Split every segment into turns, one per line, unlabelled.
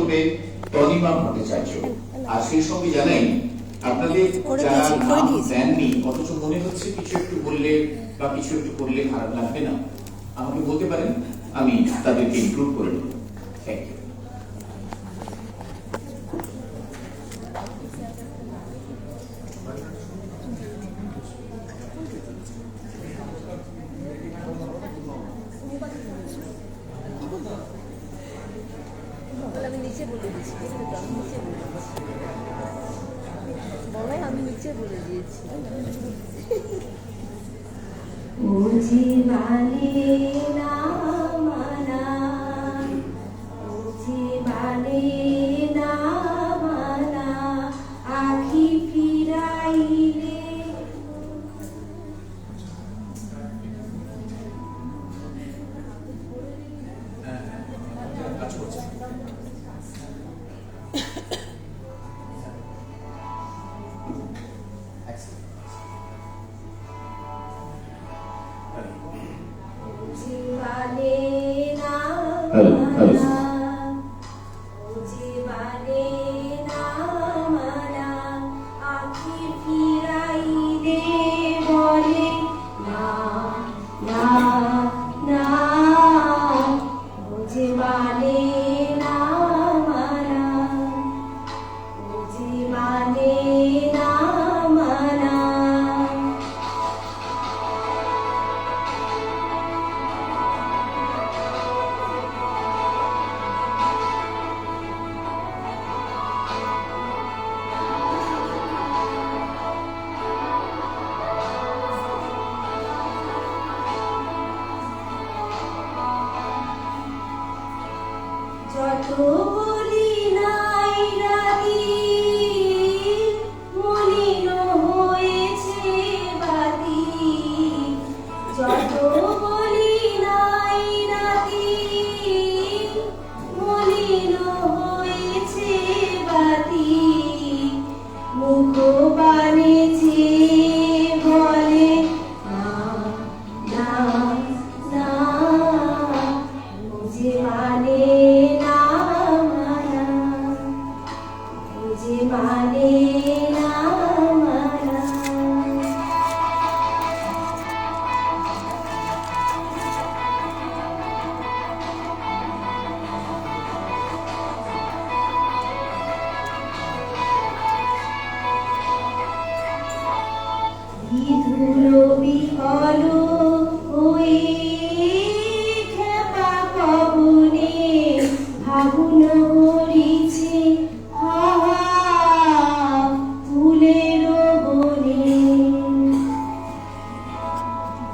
করবে তনিমা ভট্টাচার্য আর সেই সঙ্গে জানাই আপনাদের
করে
যারা নাম দেননি অথচ মনে হচ্ছে কিছু একটু বললে বা কিছু একটু করলে খারাপ লাগবে না। আমাকে বলতে পারেন আমি তাদেরকে ইমপ্রুভ করে নেব। থ্যাংক ইউ
আমি নিচে বলে দিয়েছি? আমি নিচে বলে দিয়েছি বলাই আমি নিচে বলে দিয়েছি
ও জীবনে না মানা Head. যত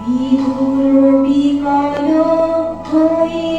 বিধুলো বিকল হয়ে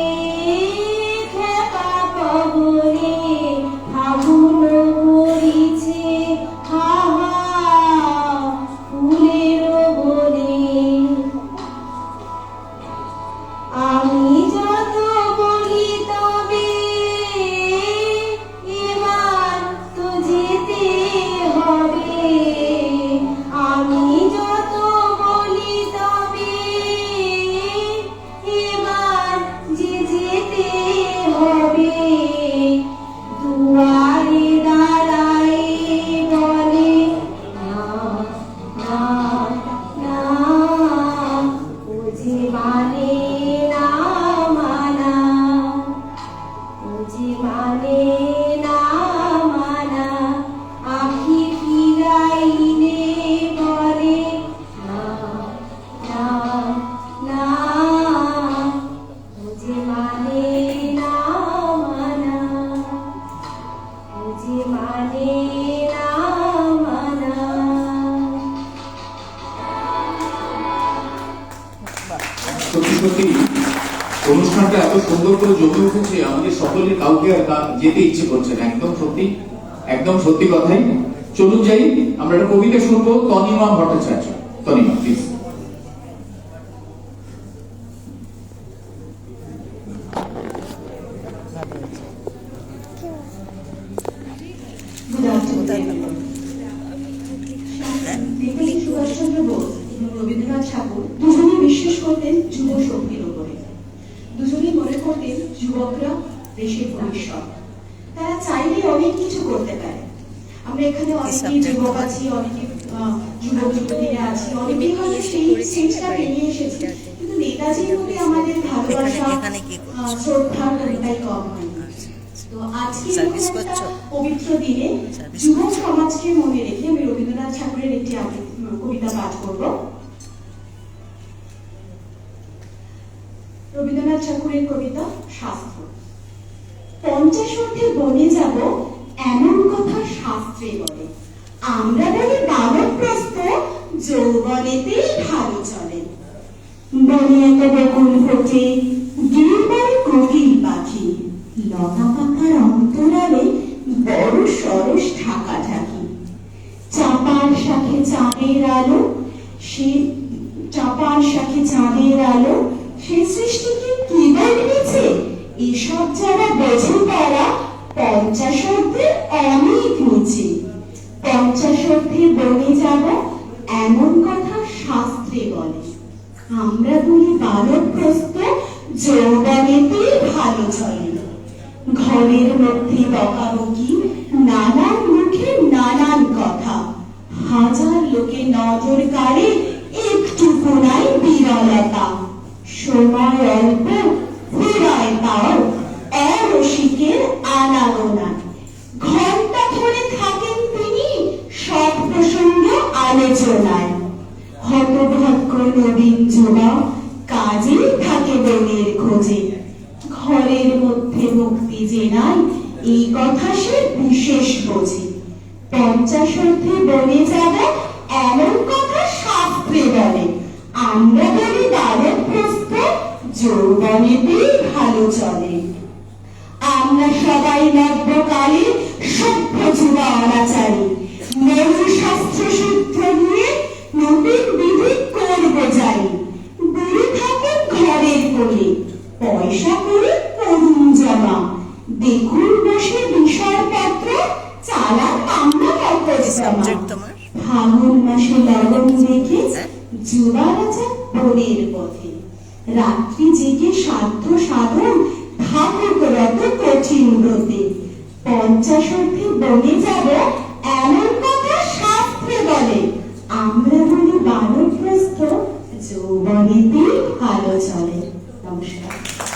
সত্যি অনুষ্ঠানটা এত সুন্দর করে জমে উঠেছে আমাদের সকলে কাউকে আর যেতে ইচ্ছে করছে না একদম সত্যি একদম সত্যি কথাই। চলুন যাই আমরা একটা কবিতা শুনব Tanima Bhattacharya. Tanima please
Good afternoon. এবং রবীন্দ্রনাথ ঠাকুর দুজনেই বিশ্বাস করতেন যুব শক্তির উপরে। দুজনেই মনে করতেন যুবকরা দেশের ভবিষ্যৎ।
তারা চাইলে অনেক কিছু করতে পারে। আমরা এখানে অনেকেই যুবক আছি অনেকে যুবক যুবতীরা আছি অনেকেই হয়তো সেই স্টেজটা পেরিয়ে এসেছি। কিন্তু নেতাজির প্রতি আমাদের ভালোবাসা শ্রদ্ধা কোনটাই কম হয়নি। তো আজকে? পবিত্র দিনে যুব সমাজকে মনে রেখে ঠাকুরের একটি কবিতা পাঠ করব। রবীন্দ্রনাথ ঠাকুরের কবিতা শাস্ত্র। পঞ্চাশ বনে যাব, এমন কথা শাস্ত্রে বলে। আমরা বলি বালকপ্রস্ত যৌবনেতেই ভালো চলে। বনে এত বকুল ফোটে গিরিবারে কোকিল পাখি। লতা পাতার অন্তরালে বড় সরস ঢাকা ঢাকি। চাঁদের আলো, সে চাপার শাখে চাঁদের আলো, সে সৃষ্টিকে কি বলছে এসব যারা বোঝে তারা পঞ্চাশ অর্ধের অনেক নিচে। পঞ্চাশ অর্ধে বনে যাব, এমন কথা শাস্ত্রে বলে। আমরা বলি বালকপ্রস্ত যৌবনেতেই ভালো চলে। ঘরের মধ্যে বকাবকি নানান নজর কাড়ে একটু কোনাই সময় অল্প, ফুরায় তাও। অরসিকের আনাগোনা ঘণ্টা ধরে থাকেন তিনি, সব প্রসঙ্গ আলোচনায়। হতভাগ্য নবীন যুবা কাজে থাকে বনের খোঁজে। ঘরের মধ্যে মুক্তি যে নাই এই কথা সে বিশেষ বোঝে। পঞ্চাশ অর্থে বনে যাব এমন কথা শাস্ত্রে আমরা ভালো চলে। আমরা সবাই নব্যকালে সভ্য যুবা অনাচারী শাস্ত্র সূত্র নিয়ে বিধি থাকেন ঘরের কোলে, পয়সা করে করুন জমা। দেখুন বসে বিষয়পত্র চালান আমরা অপরিশ্রমা
Subject তোমার?
ফাগুন মাসে লগন
হ্যাঁ?
যুবা রাজা বনের পথে। রাত্রি জেগে সাধ্য সাধন থাকুক রত কঠিন ব্রতে। পঞ্চাশ অর্ধে বনে যাব এমন কথা শাস্ত্রে বলে। আমরা বলি বানপ্রস্থ যৌবনেতেই ভালো চলে। নমস্কার।